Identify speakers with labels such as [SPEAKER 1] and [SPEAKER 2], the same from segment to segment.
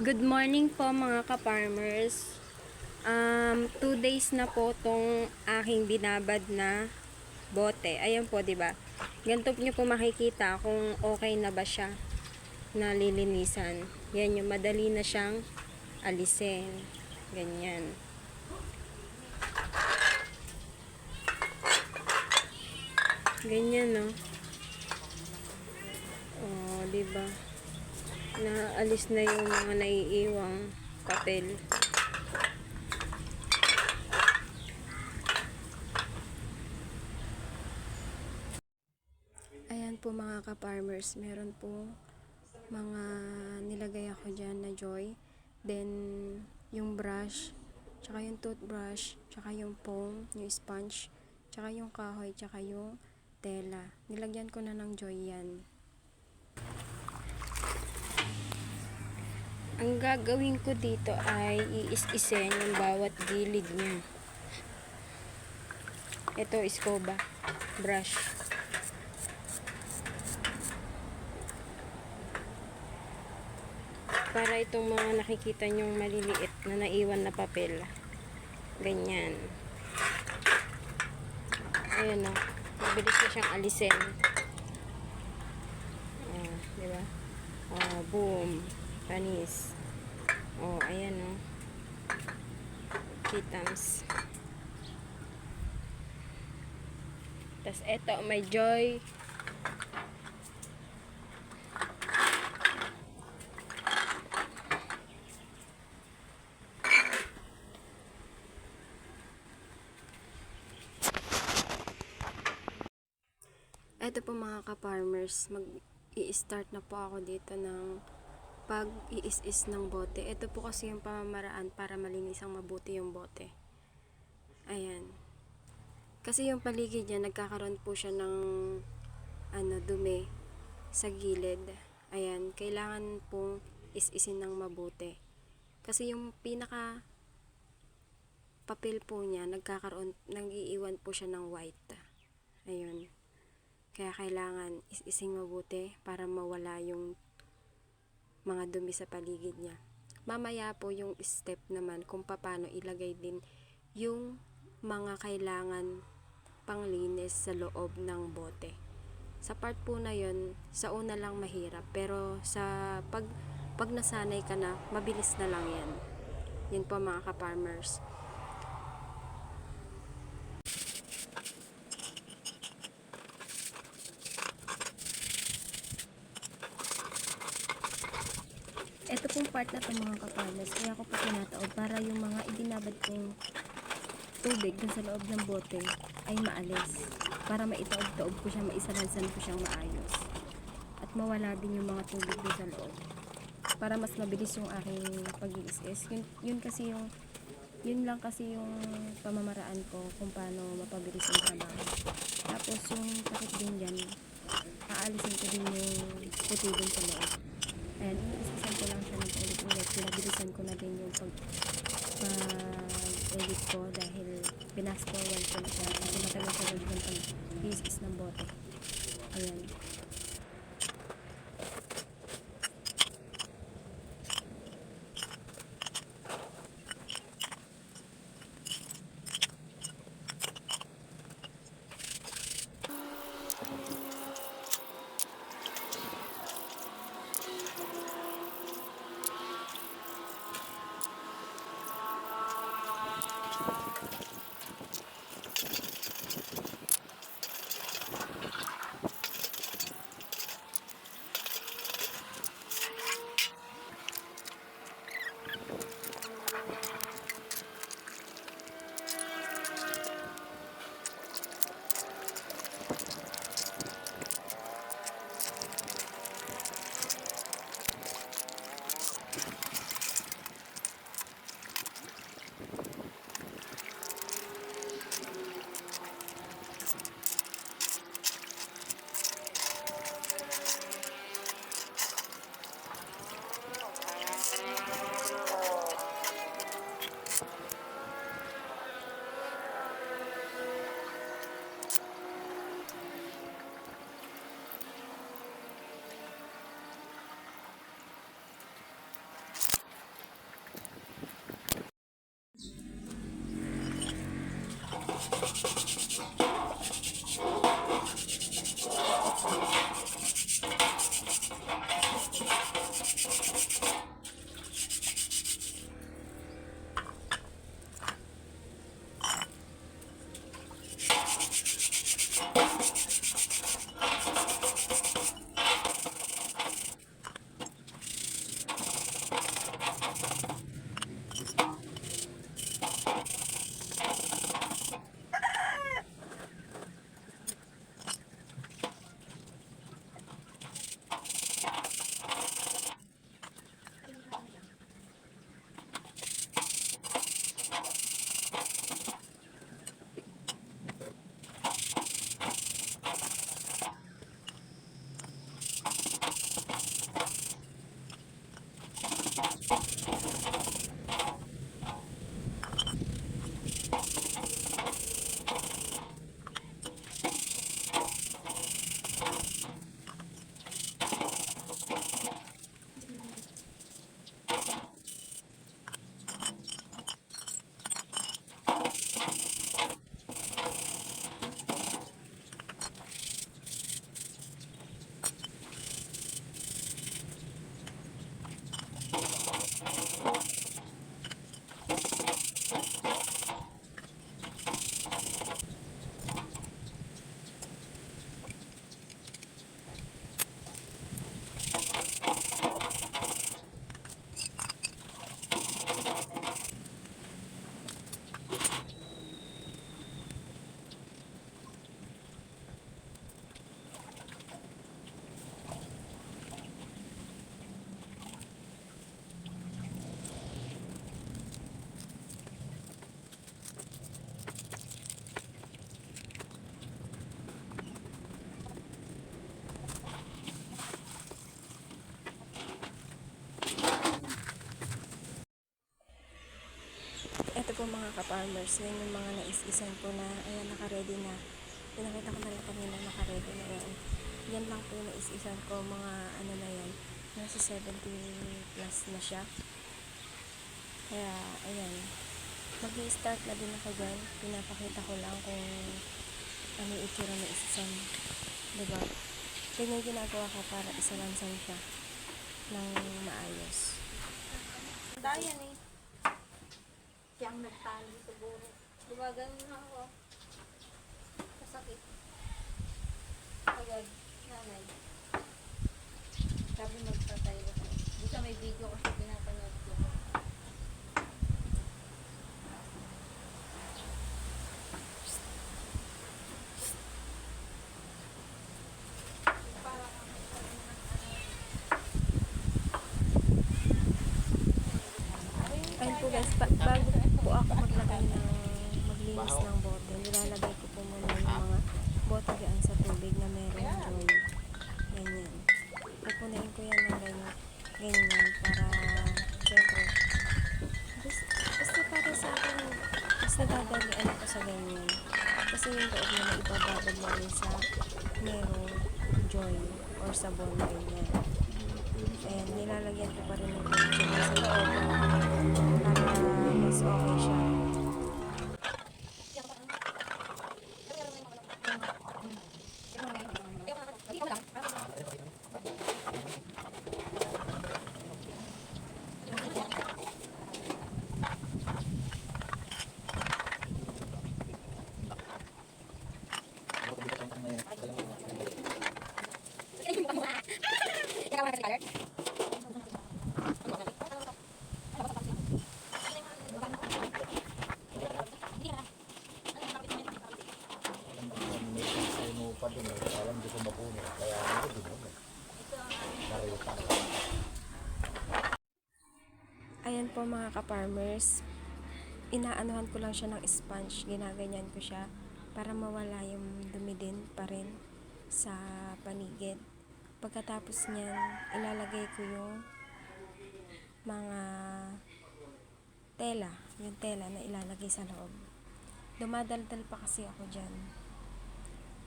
[SPEAKER 1] Good morning po mga ka-farmers. Um, two days na po tong aking binabad na bote. Ayan po, di ba? Ganito nyo po makikita kung okay na ba siya na lilinisan. Yan yung madali na siyang alisin. Ganyan. Ganyan, no? Oh, di ba? Naalis na yung mga naiiwang papel. Ayan po mga ka-farmers, meron po mga nilagay ako dyan na joy. Then, yung brush, tsaka yung toothbrush, tsaka yung foam, yung sponge, tsaka yung kahoy, tsaka yung tela. Nilagyan ko na ng joy yan. Ang gagawin ko dito ay iis-isen yung bawat gilid niya. Ito, iskoba. Brush. Para itong mga nakikita nyong maliliit na naiwan na papel. Ganyan. Ayan o. Mabilis na siyang alisin. Ah, di ba? Oh, boom. Panis. Oh, ayan o. Kitams. Tapos eto, may joy. Eto po mga ka-farmers, mag i-start na po ako dito ng pag iis-is ng bote. Ito po kasi yung pamamaraan para malinis ang mabuti yung bote. Ayan. Kasi yung paligid niya, nagkakaroon po siya ng ano, dumi sa gilid. Ayan, kailangan pong is-isin ng mabuti. Kasi yung pinaka papel po niya, nagkakaroon, nag-iiwan po siya ng white. Ayun. Kaya kailangan is-ising mabuti para mawala yung mga dumi sa paligid niya. Mamaya po yung step naman kung paano ilagay din yung mga kailangan panglinis sa loob ng bote. Sa part po na yun, sa una lang mahirap. Pero sa pag, pag nasanay ka na, mabilis na lang yan. Yun po mga ka-farmers. Ito pong part na to mga kapalas, kaya ko po tinataob para yung mga ibinabad kong tubig dun sa loob ng bote ay maalis. Para maitaob-taob ko siya, maisalansan ko siyang maayos. At mawala din yung mga tubig dun sa loob. Para mas mabilis yung aking pag-iis. Yun, yun kasi yung yun lang kasi yung pamamaraan ko kung paano mapabilis yung trabaho. Tapos yung takip din dyan, aalisin ko din yung puti dun sa loob. Ayan, iniisisan ko lang siya ng Pinabilisan ko na din yung pag pag-edit ko dahil forward ko na siya kasi matagal-tagal din pag-iis ng bote. Ayan. Thank you. Po mga ka-farmers, yan yung mga nais-isan po na, ayan, naka-ready na. Pinakita ko na rin kanina, naka-ready na yan. Yan lang po yung nais-isan ko, mga ano na yan, nasa 70 plus na siya. Kaya, ayan, mag start na din ako dyan. Pinapakita ko lang kung ano yung itsura ng isasam. Diba? Ganyan ginagawa ko para isalansan siya ng maayos.
[SPEAKER 2] Dayan eh. Siyang nagtali siguro. Gumagano na ako. Kasakit. Agad. Nanay. Sabi magpatay ako. Di sa may video kasi pinapanood ko.
[SPEAKER 1] Guys, bago ako maglagay ng maglinis ng bote, nilalagay ko po muna yung mga bote dyan sa tubig na meron joy. Ganyan. Pupunayin ko yan ng ganyan, ganyan para, syempre, bas- basta para sa akin, mas nadadalian ako sa ganyan. Kasi yung loob na naibababad mo rin sa merong joy or sabon, ganyan. Ayan, nilalagyan ko pa rin ng joy sa loob para mas okay siya.
[SPEAKER 3] Puno pa din eh. Alam, di ko mapuno. Kaya ako din mo. Narita.
[SPEAKER 1] Ayan po mga ka-farmers, inaanuhan ko lang siya ng sponge, ginaganyan ko siya para mawala yung dumi din pa rin sa paligid. Pagkatapos niyan, ilalagay ko yung mga tela, yung tela na ilalagay sa loob. Dumadaldal pa kasi ako dyan.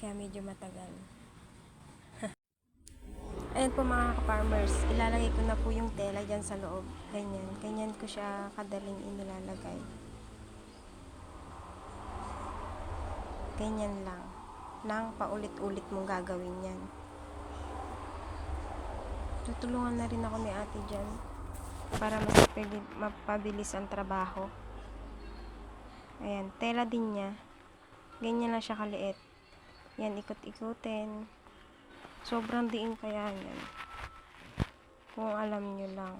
[SPEAKER 1] Kaya medyo matagal. Ayan po mga ka-farmers, ilalagay ko na po yung tela dyan sa loob. Ganyan. Ganyan ko siya kadaling inilalagay. Ganyan lang. Nang paulit-ulit mong gagawin yan. Tutulungan na rin ako ni ate dyan para mas mapabilis ang trabaho. Ayan, tela din niya. Ganyan lang siya kaliit. Yan, ikot-ikutin. Sobrang diin kaya yan. Kung alam nyo lang.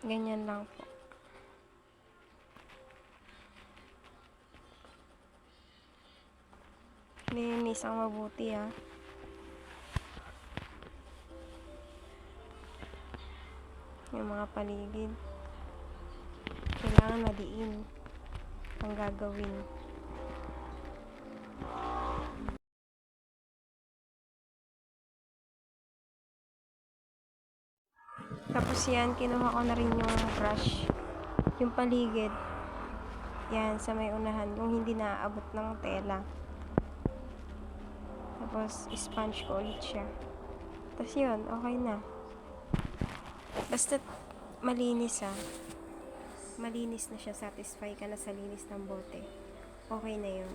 [SPEAKER 1] Ganyan lang po. Linis ang mabuti ah. Yung mga paligid. Kailangan madiin ang gagawin. Tapos yan, kinuha ko na rin yung brush. Yung paligid. Yan, sa may unahan. Yung hindi naaabot ng tela. Tapos, sponge ko ulit siya. Tapos yun, okay na. Basta malinis ah. Malinis na siya. Satisfy ka na sa linis ng bote. Okay na yun.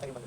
[SPEAKER 1] kayo ba?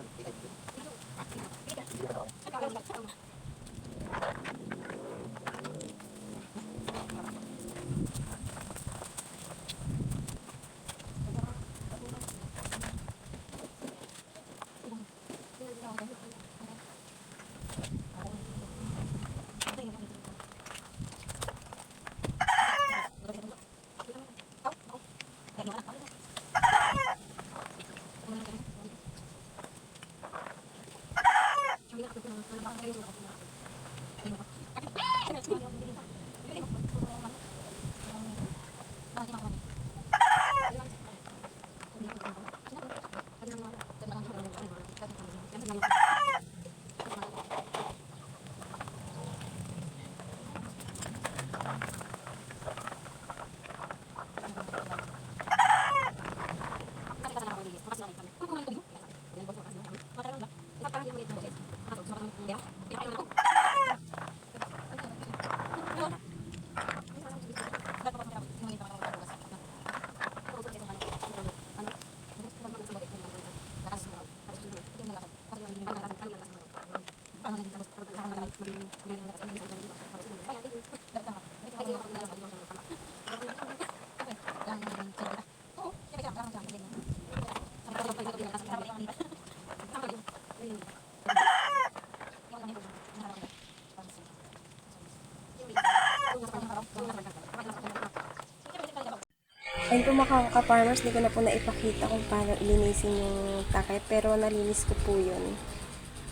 [SPEAKER 1] Ayun po mga ka-farmers, di ko na po naipakita kung paano ilinisin yung takip. Pero nalinis ko po yun.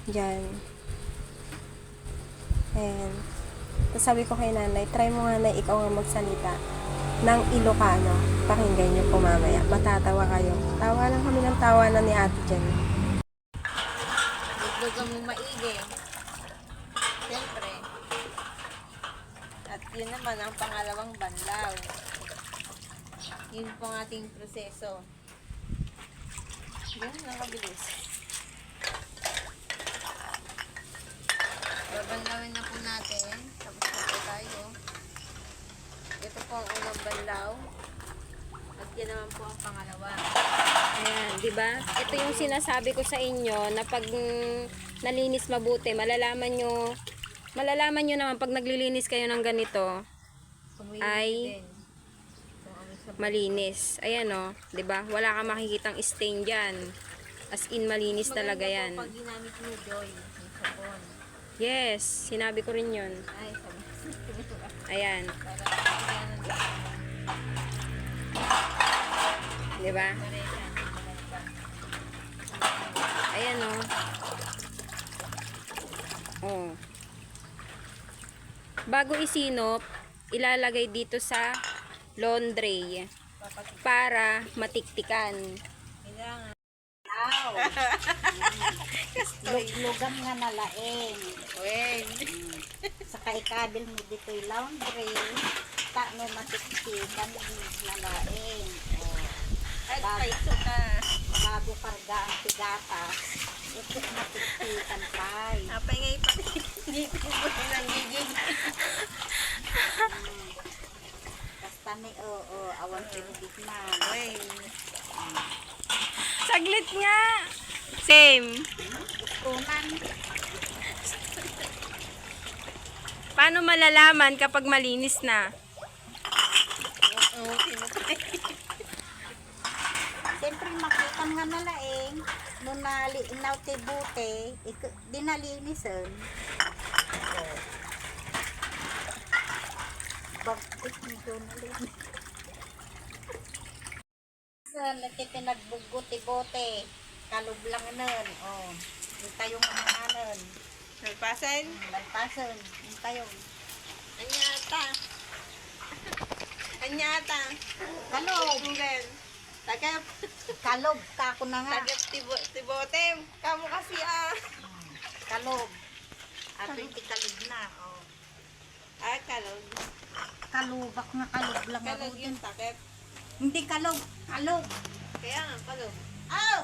[SPEAKER 1] Diyan. Ayan. Tapos sabi ko kay nanay, try mo nga na ikaw nga magsalita ng Ilocano. Pakinggan nyo po mamaya. Matatawa kayo. Tawa lang kami ng tawa na ni ate dyan.
[SPEAKER 2] Dugdugan mo maigi. Siyempre. At yun naman ang pangalawang banlaw. Yun po ang ating proseso. Yun, nakabilis. Babanlawin na po natin. Tapos na po tayo. Ito po ang unang banlaw. At yan naman po ang pangalawa.
[SPEAKER 1] Ayan, di ba? Ito yung sinasabi ko sa inyo na pag nalinis mabuti, malalaman nyo, malalaman nyo naman pag naglilinis kayo ng ganito, Ay.
[SPEAKER 2] ano
[SPEAKER 1] malinis. Ayan o, di ba? Wala kang makikitang stain dyan. As in, malinis talaga
[SPEAKER 2] Maganda
[SPEAKER 1] yan.
[SPEAKER 2] po pag ginamit mo, Joy, sabon.
[SPEAKER 1] Yes, sinabi ko rin yun.
[SPEAKER 2] Ay, sabon.
[SPEAKER 1] Ayan, di ba? Ayan o. Oh. Bago isinop, ilalagay dito sa laundry para matiktikan.
[SPEAKER 2] Kailangan.
[SPEAKER 4] Luglugan nga nalaeng.
[SPEAKER 2] Wen.
[SPEAKER 4] Sa kaikabil mo dito'y laundry. Ta no matiksikan nalaeng. Oh,
[SPEAKER 2] At paiso ka.
[SPEAKER 4] Bago karga ang tigatas. Ito matiksikan pa'y.
[SPEAKER 2] Apay ngay pa. Ngipin mo din ang gigig.
[SPEAKER 4] Basta ni oo, awan pinibig na.
[SPEAKER 2] Wen.
[SPEAKER 1] Saglit nga! Same.
[SPEAKER 4] Kunan.
[SPEAKER 1] Paano malalaman kapag malinis na?
[SPEAKER 2] Oo, sino pa?
[SPEAKER 4] Siyempre makita nga nalaeng. Nung nali, inaw ti bute, dinalinisan. Oh. Bagtik ni Donalyn. Sa nagtitinagbugot ti bote. Kalog lang nun. Oh. Yung tayong mga nun.
[SPEAKER 2] Nagpasan?
[SPEAKER 4] Nagpasan. Yung tayong.
[SPEAKER 2] Anyata. Anyata.
[SPEAKER 4] Kalog.
[SPEAKER 2] Tunggal. Tagap.
[SPEAKER 4] Kalog ka ako na nga.
[SPEAKER 2] Tagap tibo, tibotem. Kamu kasi ah.
[SPEAKER 4] Kalog. Ato yung kalog na. Oh.
[SPEAKER 2] Ah, kalog.
[SPEAKER 4] Kalubak nga kalog lang.
[SPEAKER 2] Kalog
[SPEAKER 4] ako
[SPEAKER 2] yung takip.
[SPEAKER 4] Hindi kalog. Kalog.
[SPEAKER 2] Kaya nga, kalog.
[SPEAKER 4] Oh!